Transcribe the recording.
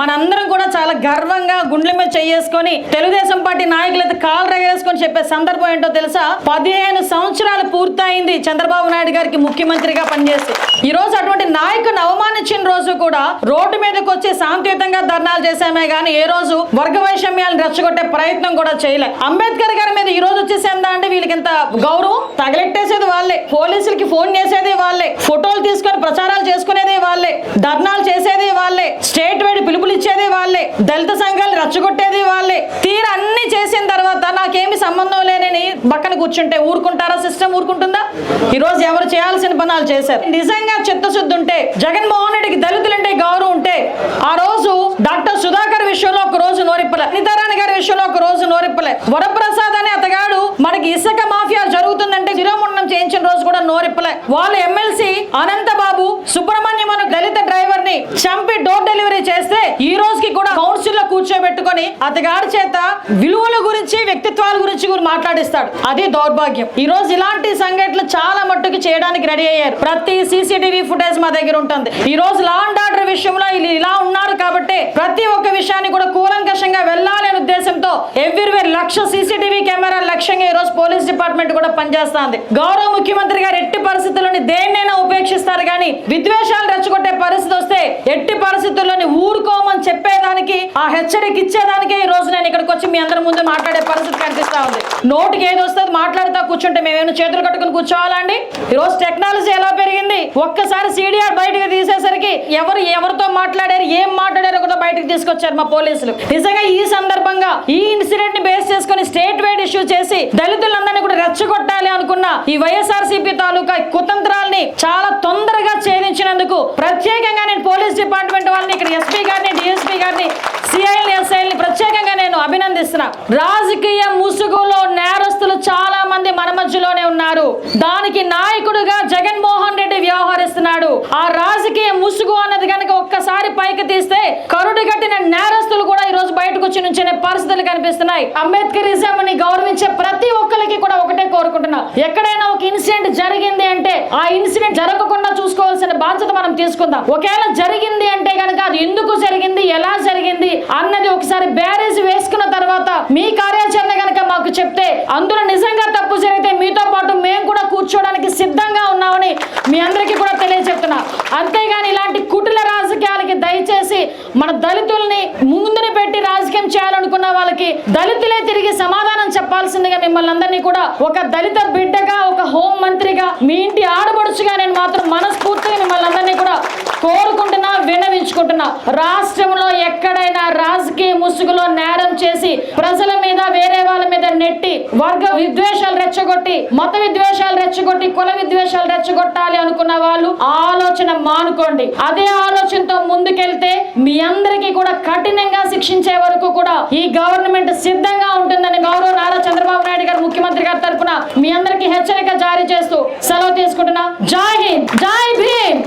మనందరం కూడా చాలా గర్వంగా గుండెలిమ చేసుకొని తెలుగుదేశం పార్టీ నాయకులైతే కాలు రగేసుకొని చెప్పే సందర్భం ఏంటో తెలుసా? పదిహేను సంవత్సరాలు పూర్తయింది చంద్రబాబు నాయుడు గారికి ముఖ్యమంత్రిగా పనిచేసి ఈ రోజు అటువంటి నాయకుని అవమానించిన రోజు కూడా రోడ్డు మీదకి వచ్చి శాంతియుతంగా ధర్నాలు చేసామే గానీ ఏ రోజు వర్గ వైషమ్యాలను రెచ్చగొట్టే ప్రయత్నం కూడా చేయలే. అంబేద్కర్ గారి మీద ఈ రోజు వచ్చేసిందా అంటే వీళ్ళకి ఇంత గౌరవం? తగలెట్టేసేది వాళ్ళే. పోలీసులకి ఫోన్ చేసేది వాళ్ళే. ఫోటోలు తీసుకొని ప్రచారాలు చేసుకునేది వాళ్ళే. ధర్నాలు చేసేది వాళ్ళే. స్టేట్ వైడ్ పిలుపులు ఇచ్చేది వాళ్ళే. దళిత సంఘాలు రెచ్చగొట్టేది వాళ్ళే. తీర అన్ని చేసిన తర్వాత నాకేమి సంబంధం లేనని పక్కన కూర్చుంటే ఊరుకుంటారా? సిస్టమ్ ఊరుకుంటుందా? ఈ రోజు ఎవరు చేయాల్సిన పనాలు చేశారు. నిజంగా చిత్తశుద్ధి ఉంటే జగన్మోహన్ రెడ్డికి దళితులంటే గౌరవం ఉంటే ఆ రోజు డాక్టర్ సుధాకర్ విషయంలో ఒక రోజు నోరిప్పలే. నితారాణి గారి విషయంలో ఒక రోజు నోరిప్పలే. వరప్రసాద్ అనే అతగాడు మనకి ఇసుక మాఫియా జరుగుతుందంటే శిరోముండం చేయించిన రోజు కూడా నోరిప్పలే. వాళ్ళు ఎమ్మెల్సీ అనంతబాబు సుబ్రహ్మణ్యం అనే దళిత డ్రైవర్ని చంపి డోర్ డెలివరీ చేస్తే ఈ రోజుకి కూడా కౌన్సిల్లో కూర్చోబెట్టుకొని అతగాడి చేత విలువల గురించి వ్యక్తిత్వాల గురించి కూడా మాట్లాడిస్తాడు. అది దౌర్భాగ్యం. ఈ రోజు ఇలాంటి సంఘటనలు చాలా మట్టుకు చేయడానికి రెడీ అయ్యారు. ప్రతి సీసీటీవీ ఫుటేజ్ మా దగ్గర ఉంటుంది. ఈ రోజు లా అండ్ ఆర్డర్ విషయంలో ఇలా ఉన్నారు కాబట్టి ప్రతి ఒక్క విషయాన్ని కూడా కూలంకషంగా వెళ్ళాలి అనే ఉద్దేశంతో ఎవ్రీవేర్ లక్ష సీసీటీవీ కెమెరా లక్ష్యంగా ఈ రోజు పోలీస్ డిపార్ట్మెంట్ కూడా పనిచేస్తుంది. గౌరవ ముఖ్యమంత్రి గారు ఎట్టి పరిస్థితుల్లోని దేన్నైనా ఉపేక్షిస్తారు కానీ విద్వేషాలు రెచ్చగొట్టే పరిస్థితి వస్తే ఎట్టి పరిస్థితుల్లోని ఊరుకోమని చెప్పేదానికి ఆ హెచ్చరిక ఇచ్చేదానికే ఈ రోజు నేను ఇక్కడికి వచ్చి మీ అందరి ముందు మాట్లాడే పరిస్థితి కనిపిస్తా ఉంది. నోటికి ఏది వస్తుంది మాట్లాడుతూ కూర్చుంటే మేమేమైనా చేతులు కట్టుకుని కూర్చోవాలండి ఈ రోజు టెక్నాలజీ ఎలా పెరిగింది? ఒక్కసారి సీడీఆర్ బయటకు తీసేసరికి ఎవరు ఎవరితో మాట్లాడారు ఏం మాట్లాడారు కూడా బయటకు తీసుకొచ్చారు మా పోలీసులు. నిజంగా ఈ సందర్భంగా ఈ ఇన్సిడెంట్ని బేస్ చేసుకొని స్టేట్ వైడ్ ఇష్యూ చేసి దళితులందరినీ కూడా రెచ్చగొట్టాలి అనుకున్న ఈ వైఎస్ఆర్సీపీ తాలూకా కుతంత్రాల్ని చాలా తొందరగా ఛేదించినందుకు ప్రత్యేకంగా నేను పోలీస్ డిపార్ట్మెంట్ వాళ్ళని ఇక్కడ ఎస్పీ గారిని డిఎస్పీ గారిని సిఐఎల్ ఎస్ఐల్ని ప్రత్యేకంగా నేను అభినందిస్తున్నా. రాజకీయ ముసుగులో నేరస్తులు చాలా మంది మన మధ్యలోనే ఉన్నారు. దానికి నాయకుడుగా జగన్మోహన్ రెడ్డి వ్యవహరిస్తున్నాడు. ఆ రాజకీయ ముసుగు అన్నది కనుక ఒక్కసారి పైకి తీస్తే కరుడు కట్టిన నేరస్తులు కూడా ఈ రోజు బయటకు వచ్చి నుంచునే పరిస్థితులు కనిపిస్తున్నాయి. అంబేద్కరిజం ని గౌరవించే ప్రతి ఒక్కరికి కూడా ఒకటే కోరుకుంటున్నా. ఎక్కడైనా ఒక ఇన్సిడెంట్ జరిగింది అంటే ఆ ఇన్సిడెంట్ జరగకుండా చూసుకోవాల్సిన బాధ్యత మనం తీసుకుందాం. ఒకవేళ జరిగింది అంటే కనుక అది ఎందుకు జరిగింది ఎలా జరిగింది అన్నది ఒకసారి బ్యారేజ్ వేసుకున్న తర్వాత మీ కార్యాచరణ కనుక మాకు చెప్తే అందులో నిజంగా తప్పు జరిగితే మీతో పాటు మేము కూడా కూర్చోవడానికి సిద్ధంగా ఉన్నామని మీ అందరికీ కూడా తెలియజెప్తున్నా. అంతేగాని దయచేసి మన దళితుల్ని ముందుని పెట్టి రాజకీయం చేయాలనుకున్న వాళ్ళకి దళితులే తిరిగి సమాధానం చెప్పాల్సిందిగా మిమ్మల్ని అందరినీ కూడా ఒక దళిత బిడ్డగా ఒక హోం మంత్రిగా మీ ఇంటి ఆడబడుచుగా నేను మాత్రం మనస్ఫూర్తిగా మిమ్మల్ని అందరినీ కూడా కోరుకుంటున్నా వినవించుకుంటున్నా రాష్ట్రంలో ఎక్కడైనా రాజకీయ ముసుగులో నేరం చేసి ప్రజల మీద వేరే వాళ్ళ మీద నెట్టి వర్గ విద్వేషాలు రెచ్చగొట్టి మత విద్వేషాలు రెచ్చగొట్టి కుల విద్వేషాలు రెచ్చగొట్టాలి అనుకున్న వాళ్ళు ఆలోచన మానుకోండి. అదే ఆలోచనతో ముందుకెళ్తే మీ అందరికీ కూడా కఠినంగా శిక్షించే వరకు కూడా ఈ గవర్నమెంట్ సిద్ధంగా ఉంటుందని గౌరవ నారా చంద్రబాబు నాయుడు గారు ముఖ్యమంత్రి గారి తరఫున మీ అందరికీ హెచ్చరిక జారీ చేస్తూ సెలవు తీసుకుంటున్నా. జై హింద్! జై భీమ్!